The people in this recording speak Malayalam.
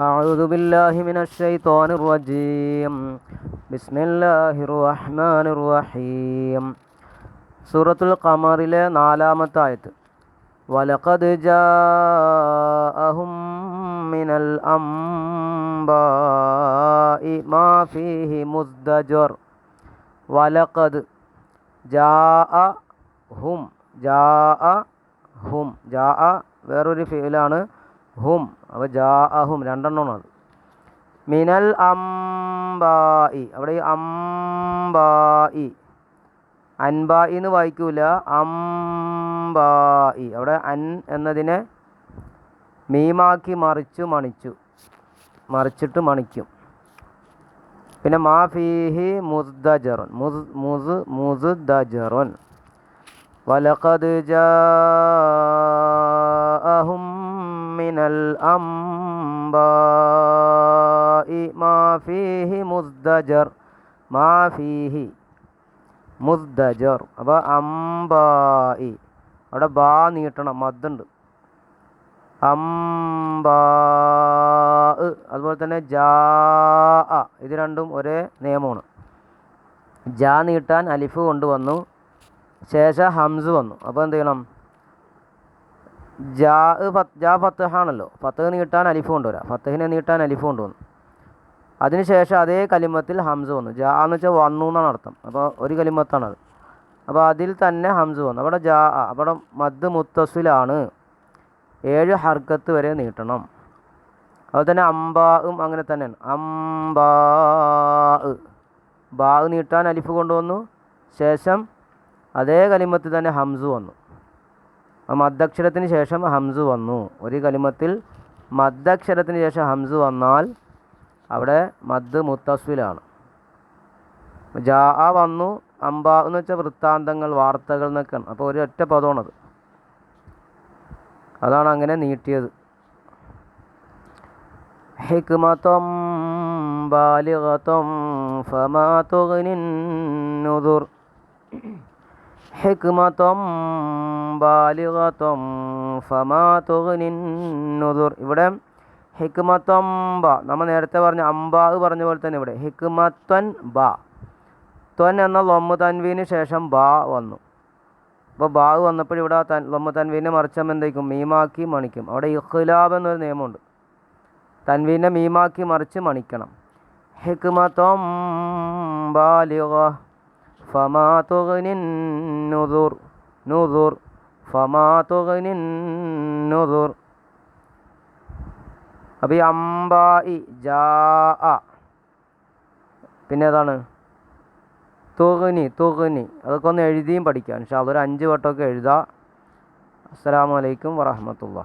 أعوذ بالله من الشيطان الرجيم بسم الله الرحمن الرحيم സൂറത്തുൽ ഖമറിലെ നാലാമത്തെ ആയത്ത് വലഖദ് ജാഅഹും മിനൽ അംബാഇ മാ ഫീഹി മുസ്ദജർ വലഖദ് ജാഅ ഹും ജാഅ ഹും ജാഅ വേറൊരു ഫീലാണ് ഹും അപ്പോൾ ജാഅഹും രണ്ടെണ്ണമാണ്. അത് മിനൽ അംബായി അവിടെ ഈ അംബായി അൻബായി എന്ന് വായിക്കൂല അംബായി അവിടെ അൻ എന്നതിനെ മീമാക്കി മറിച്ചു മണിച്ചു മറിച്ചിട്ട് മണിക്കും. പിന്നെ മാഫീഹി ഫീഹി മുസ്ദജറുൻ മുസ് മുസ് മുസ്ദജറുൻ. വലഖദ് ജാഅഹും മിനൽ ما فيه مزدجر ما فيه മുസ്ദജർ. അപ്പോൾ അംബായി അവിടെ ബാ നീട്ടണം മദ്ദുണ്ട്. അംബാ അതുപോലെ തന്നെ ജാ ഇത് രണ്ടും ഒരേ നിയമമാണ്. ജാ നീട്ടാൻ അലിഫ് കൊണ്ടുവന്നു ശേഷം ഹംസ് വന്നു. അപ്പോൾ എന്ത് ചെയ്യണം? ജാ ജാ ഫത്തഹാണല്ലോ ഫത്തഹ് നീട്ടാൻ അലിഫ് കൊണ്ടുവരാം. ഫത്തഹിനെ നീട്ടാൻ അലിഫ് കൊണ്ടുവന്നു. അതിനുശേഷം അതേ കലിമത്തിൽ ഹംസ വന്നു. ജാ എന്ന് വെച്ചാൽ വന്നു എന്നാണ് അർത്ഥം. അപ്പോൾ ഒരു കലിമത്താണത്. അപ്പോൾ അതിൽ തന്നെ ഹംസ വന്നു. അവിടെ ജാ അവിടെ മദ് മുത്തസിലാണ് ഏഴ് ഹർക്കത്ത് വരെ നീട്ടണം. അതുപോലെ തന്നെ അമ്പാവും അങ്ങനെ തന്നെയാണ്. അംബാ ബാ നീട്ടാൻ അലിഫ് കൊണ്ടുവന്നു. ശേഷം അതേ കലിമത്തിൽ തന്നെ ഹംസ് വന്നു. മദ്ദക്ഷരത്തിന് ശേഷം ഹംസ് വന്നു. ഒരു കലിമത്തിൽ മദ്ദക്ഷരത്തിന് ശേഷം ഹംസ് വന്നാൽ അവിടെ മദ് മുത്തസ്വിലാണ്. ജാ വന്നു. അമ്പ എന്ന് വെച്ചാൽ വൃത്താന്തങ്ങൾ വാർത്തകൾ എന്നൊക്കെയാണ്. അപ്പോൾ ഒരു ഒറ്റ പദമാണത്. അതാണ് അങ്ങനെ നീട്ടിയത്. ഹിക്മത്വം ബാലികത്വം ഫമാ തുഗ്നിൻ ഹിക്മത്വം ബാലികത്വം ഫമാ തുഗ്നിൻ ഇവിടെ ഹിക്മത്വം ബ നമ്മൾ നേരത്തെ പറഞ്ഞ അമ്പാവ് പറഞ്ഞ പോലെ തന്നെ ഇവിടെ. ഹിക്മത്വൻ ബ. ത്വൻ എന്ന ലൊമ്മ തൻവീന് ശേഷം ബ വന്നു. അപ്പോൾ ബാ വന്നപ്പോൾ ഇവിടെ തൻ ലൊമ്മ തൻവീനെ മറിച്ചം എന്തായിരിക്കും? മീമാക്കി മണിക്കും. അവിടെ ഇഖ്ലാബ് എന്നൊരു നിയമമുണ്ട്. തൻവീനെ മീമാക്കി മറിച്ച് മണിക്കണം. ഹിക്മത്വം ബാലിഗ ഫമാ തുഗ്നിൻ നുദുർ നുദുർ ഫമാ തുഗ്നിൻ നുദുർ. അപ്പോൾ ഈ അംബായി ജാ പിന്നെ ഏതാണ്? തുകനി തുകനി അതൊക്കെ ഒന്ന് എഴുതിയും പഠിക്കാം. പക്ഷേ അതൊരു അഞ്ച് വട്ടമൊക്കെ എഴുതാം. അസ്സാം വലൈക്കും വറഹമത്തുള്ള